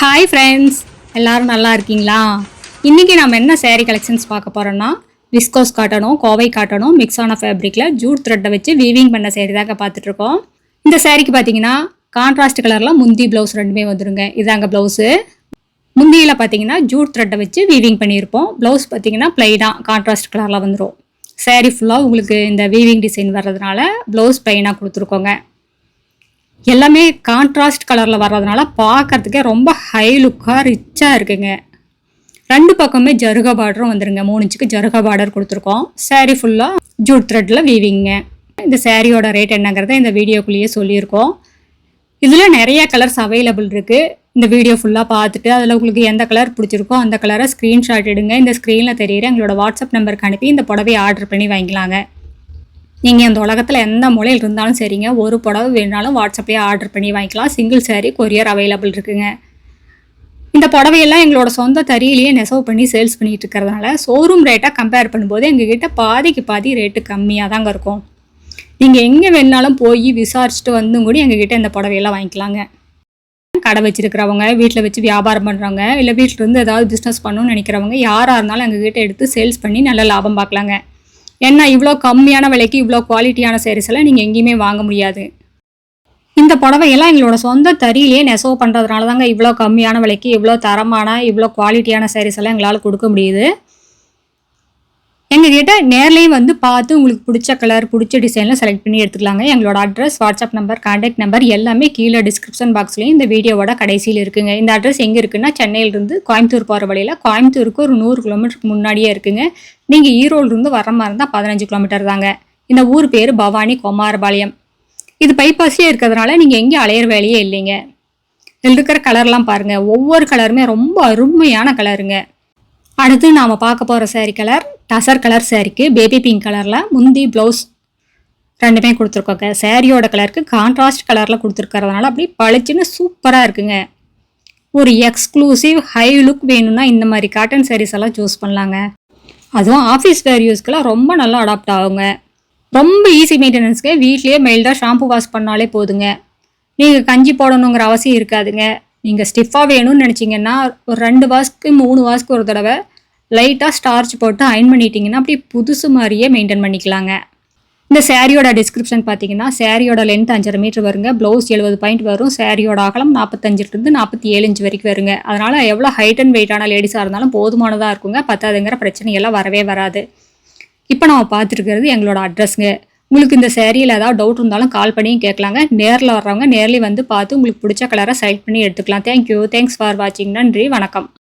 Hi friends எல்லோரும் நல்லா இருக்கீங்களா? இன்றைக்கி நம்ம என்ன சேரீ கலெக்ஷன்ஸ் பார்க்க போகிறோன்னா விஸ்கோஸ் காட்டனும் கோவை காட்டனும் மிக்ஸான ஃபேப்ரிக்கில் ஜூட் த்ரெட்டை வச்சு வீவிங் பண்ண சேரீ தாங்க பார்த்துட்ருக்கோம் இந்த சேரீக்கு பார்த்தீங்கன்னா கான்ட்ராஸ்ட் கலரில் முந்தி ப்ளவுஸ் ரெண்டுமே வந்துருங்க. இதாங்க ப்ளவுஸு முந்தியில் பார்த்தீங்கன்னா ஜூட் த்ரெட்டை வச்சு வீவிங் பண்ணியிருப்போம். ப்ளவுஸ் பார்த்தீங்கன்னா ப்ளைனாக கான்ட்ராஸ்ட் கலரில் வந்துடும் சேரீ ஃபுல்லாக உங்களுக்கு இந்த வீவிங் டிசைன் வர்றதுனால ப்ளவுஸ் ப்ளைனாக கொடுத்துருக்கோங்க. எல்லாமே கான்ட்ராஸ்ட் கலரில் வர்றதுனால பார்க்கறதுக்கே ரொம்ப ஹை லுக்காக ரிச்சாக இருக்குங்க. ரெண்டு பக்கமே ஜருக பார்டரும் வந்துருங்க. மூணு இன்ச்சுக்கு ஜருக பார்டர் கொடுத்துருக்கோம். சாரீ ஃபுல்லாக ஜூட் த்ரெட்டில் வீவிங்க இந்த சாரியோட ரேட் என்னங்கிறத இந்த வீடியோக்குள்ளேயே சொல்லியிருக்கோம். இதில் நிறைய கலர்ஸ் அவைலபிள் இருக்குது இந்த வீடியோ ஃபுல்லாக பார்த்துட்டு அதில் உங்களுக்கு எந்த கலர் பிடிச்சிருக்கோ அந்த கலரை ஸ்க்ரீன்ஷாட் எடுங்க. இந்த ஸ்க்ரீனில் தெரியிற எங்களோட வாட்ஸ்அப் நம்பருக்கு அனுப்பி இந்த புடவையை ஆர்டர் பண்ணி வாங்கிக்கலாங்க. நீங்கள் இந்த உலகத்தில் எந்த மொழியில் இருந்தாலும் சரிங்க. ஒரு புடவை வேணாலும் வாட்ஸ்அப்லேயே ஆர்டர் பண்ணி வாங்கிக்கலாம். சிங்கிள் சேரீ கொரியர் அவைலபிள் இருக்குங்க. இந்த புடவையெல்லாம் எங்களோட சொந்த தறியிலேயே நெசவு பண்ணி சேல்ஸ் பண்ணிகிட்டு இருக்கிறதுனால ஷோரூம் ரேட்டாக கம்பேர் பண்ணும்போது எங்ககிட்ட பாதிக்கு பாதி ரேட்டு கம்மியாக தாங்க இருக்கும். நீங்கள் எங்கே வேணாலும் போய் விசாரிச்சுட்டு வந்தும் கூட எங்ககிட்ட இந்த புடவையெல்லாம் வாங்கிக்கலாங்க. கடை வச்சிருக்கிறவங்க வீட்டில் வச்சு வியாபாரம் பண்ணுறவங்க இல்லை வீட்டிலேருந்து ஏதாவது பிஸ்னஸ் பண்ணணும்னு நினைக்கிறவங்க யாராக இருந்தாலும் எங்ககிட்ட எடுத்து சேல்ஸ் பண்ணி நல்ல லாபம் பார்க்கலாங்க. ஏன்னா இவ்வளோ கம்மியான விலைக்கு இவ்வளோ குவாலிட்டியான sarees எல்லாம் நீங்கள் எங்கேயுமே வாங்க முடியாது. இந்த புடவையெல்லாம் எங்களோட சொந்த தறியிலேயே நெசவு பண்ணுறதுனால தாங்க இவ்வளோ கம்மியான விலைக்கு இவ்வளோ தரமான இவ்வளோ குவாலிட்டியான sarees எல்லாம் எங்களால் கொடுக்க முடியுது. எங்ககிட்ட நேர்லேயும் வந்து பார்த்து உங்களுக்கு பிடிச்ச கலர் பிடிச்ச டிசைனில் செலக்ட் பண்ணி எடுத்துக்கலாங்க. எங்களோட address WhatsApp number contact number எல்லாமே கீழே டிஸ்கிரிப்ஷன் பாக்ஸ்லேயும் இந்த வீடியோவோட கடைசியில் இருக்குங்க. இந்த அட்ரஸ் எங்கே இருக்குன்னா சென்னையிலிருந்து கோயம்புத்தூர் போகிற வழியில் கோயம்புத்தூருக்கு ஒரு நூறு கிலோமீட்டருக்கு முன்னாடியே இருக்குங்க. நீங்கள் ஈரோடுலேருந்து வர மாதிரி இருந்தால் பதினஞ்சு கிலோமீட்டர் தாங்க. இந்த ஊர் பேர் பவானி குமாரபாளையம். இது பைபாஸ்லேயே இருக்கிறதுனால நீங்கள் எங்கேயும் அலையிற வேலையே இல்லைங்க. இதில் இருக்கிற கலர்லாம் பாருங்கள் ஒவ்வொரு கலருமே ரொம்ப அருமையான கலருங்க அடுத்து நாம் பார்க்க போகிற சாரி கலர் டசர் கலர் சேரீக்கு பேபி பிங்க் கலரில் முந்தி ப்ளவுஸ் ரெண்டுமே கொடுத்துருக்கோங்க. சேரீயோட கலருக்கு கான்ட்ராஸ்ட் கலரில் கொடுத்துருக்கறதுனால அப்படி பளிச்சுன்னு சூப்பராக இருக்குங்க. ஒரு எக்ஸ்க்ளூசிவ் ஹை லுக் வேணும்னா இந்த மாதிரி காட்டன் sarees எல்லாம் சூஸ் பண்ணலாங்க. அதுவும் ஆஃபீஸ் வேர் யூஸ்க்கெல்லாம் ரொம்ப நல்லா அடாப்ட் ஆகுங்க. ரொம்ப ஈஸி மெயின்டெனன்ஸ்க்கு வீட்லேயே மெயில்டாக ஷாம்பு வாஷ் பண்ணாலே போதுங்க. நீங்கள் கஞ்சி போடணுங்கிற அவசியம் இருக்காதுங்க. நீங்கள் ஸ்டிஃபாக வேணும்னு நினச்சிங்கன்னா ஒரு ரெண்டு வாஷ்க்கு மூணு வாஷ்க்கு ஒரு தடவை லைட்டாக ஸ்டார்ச் போட்டு அயன் பண்ணிட்டீங்கன்னா அப்படியே புதுசு மாதிரியே மெயின்டைன் பண்ணிக்கலாங்க. இந்த சேரீயோட டிஸ்கிரிப்ஷன் பார்த்தீங்கன்னா சேரீயோட லென்த் அஞ்சரை மீட்டர் வருங்க. ப்ளவுஸ் எழுபது பாயிண்ட் வரும். சேரீயோட அகலம் நாற்பத்தஞ்சிலிருந்து நாற்பத்தி ஏழு இன்ச்சு வரைக்கும் வருங்க. அதனால் எவ்வளோ ஹைட் அண்ட் வெயிட்டான லேடிஸாக இருந்தாலும் போதுமானதாக இருக்குங்க. பத்தாதுங்கிற பிரச்சனையெல்லாம் வரவே வராது. இப்போ நம்ம பார்த்துருக்கிறது எங்களோட அட்ரஸ்ங்க உங்களுக்கு இந்த சேரீயில் ஏதாவது டவுட் இருந்தாலும் கால் பண்ணியும் கேட்கலாங்க. நேரில் வர்றவங்க நேர்லேயே வந்து பார்த்து உங்களுக்கு பிடிச்ச கலரை செலக்ட் பண்ணி எடுத்துக்கலாம். தேங்க்யூ தேங்க்ஸ் ஃபார் வாட்சிங் நன்றி. வணக்கம்.